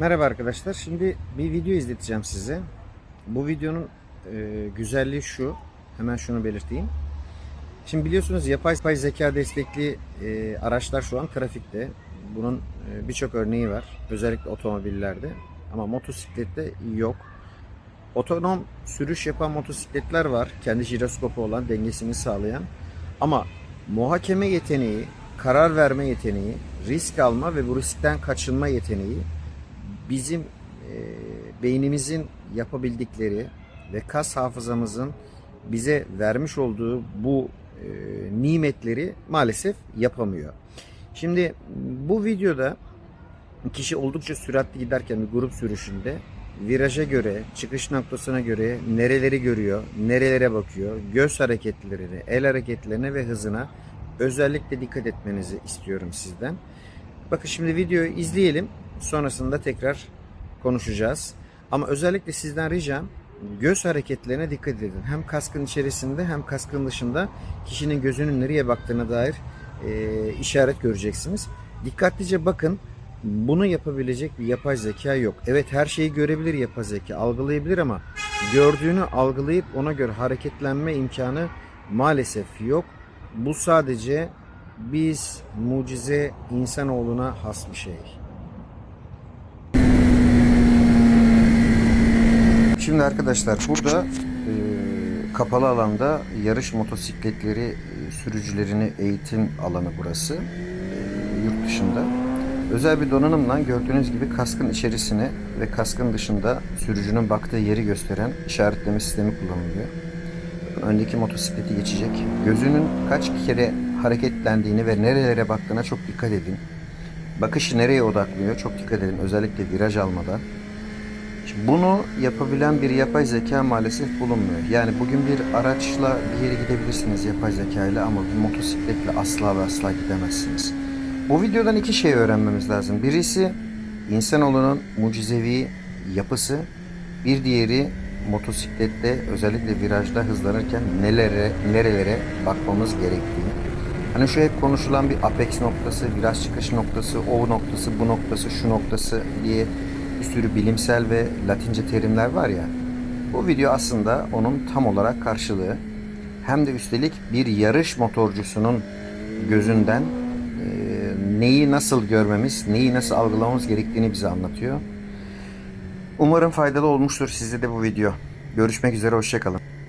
Merhaba arkadaşlar. Şimdi bir video izleteceğim size. Bu videonun e, güzelliği şu. Hemen şunu belirteyim. Şimdi biliyorsunuz yapay, yapay zeka destekli e, araçlar şu an trafikte. Bunun e, birçok örneği var. Özellikle otomobillerde. Ama motosiklette yok. Otonom sürüş yapan motosikletler var. Kendi jiroskopu olan, dengesini sağlayan. Ama muhakeme yeteneği, karar verme yeteneği, risk alma ve bu riskten kaçınma yeteneği bizim e, beynimizin yapabildikleri ve kas hafızamızın bize vermiş olduğu bu e, nimetleri maalesef yapamıyor. Şimdi bu videoda kişi oldukça süratli giderken bir grup sürüşünde viraja göre, çıkış noktasına göre nereleri görüyor, nerelere bakıyor, göz hareketlerine, el hareketlerine ve hızına özellikle dikkat etmenizi istiyorum sizden. Bakın şimdi videoyu izleyelim. Sonrasında tekrar konuşacağız. Ama özellikle sizden ricam göz hareketlerine dikkat edin. Hem kaskın içerisinde hem kaskın dışında kişinin gözünün nereye baktığına dair e, işaret göreceksiniz. Dikkatlice bakın. Bunu yapabilecek bir yapay zeka yok. Evet her şeyi görebilir yapay zeka, algılayabilir ama gördüğünü algılayıp ona göre hareketlenme imkanı maalesef yok. Bu sadece biz mucize insanoğluna has bir şey. Şimdi arkadaşlar burada e, kapalı alanda yarış motosikletleri e, sürücülerini eğitim alanı burası. E, yurt dışında. Özel bir donanımla gördüğünüz gibi kaskın içerisine ve kaskın dışında sürücünün baktığı yeri gösteren işaretleme sistemi kullanılıyor. Öndeki motosikleti geçecek. Gözünün kaç kere hareketlendiğini ve nerelere baktığına çok dikkat edin. Bakışı nereye odaklıyor çok dikkat edin. Özellikle viraj almada. Bunu yapabilen bir yapay zeka maalesef bulunmuyor. Yani bugün bir araçla bir yere gidebilirsiniz yapay zeka ile ama bir motosikletle asla ve asla gidemezsiniz. Bu videodan iki şey öğrenmemiz lazım. Birisi insanoğlunun mucizevi yapısı, bir diğeri motosiklette özellikle virajda hızlanırken nelere nerelere bakmamız gerektiğini. Hani şu hep konuşulan bir apex noktası, viraj çıkış noktası, o noktası, bu noktası, şu noktası diye bir sürü bilimsel ve latince terimler var ya. Bu video aslında onun tam olarak karşılığı. Hem de üstelik bir yarış motorcusunun gözünden neyi nasıl görmemiz, neyi nasıl algılamamız gerektiğini bize anlatıyor. Umarım faydalı olmuştur size de bu video. Görüşmek üzere, hoşçakalın.